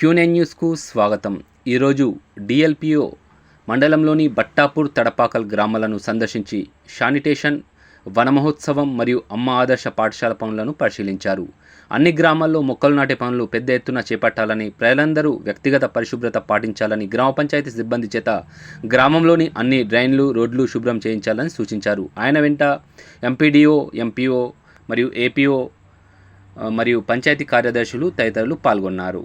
క్యూనెన్ న్యూస్కు స్వాగతం. ఈరోజు డిఎల్పిఓ మండలంలోని బట్టాపూర్ తడపాకల్ గ్రామాలను సందర్శించి శానిటేషన్ వనమహోత్సవం మరియు అమ్మ ఆదర్శ పాఠశాల పనులను పరిశీలించారు. అన్ని గ్రామాల్లో మొక్కలు నాటే పనులు పెద్ద ఎత్తున చేపట్టాలని ప్రజలందరూ వ్యక్తిగత పరిశుభ్రత పాటించాలని గ్రామ పంచాయతీ సిబ్బంది చేత గ్రామంలోని అన్ని డ్రైన్లు రోడ్లు శుభ్రం చేయించాలని సూచించారు. ఆయన వెంట ఎంపీడీఓ ఎంపీఓ మరియు ఏపీఓ మరియు పంచాయతీ కార్యదర్శులు తదితరులు పాల్గొన్నారు.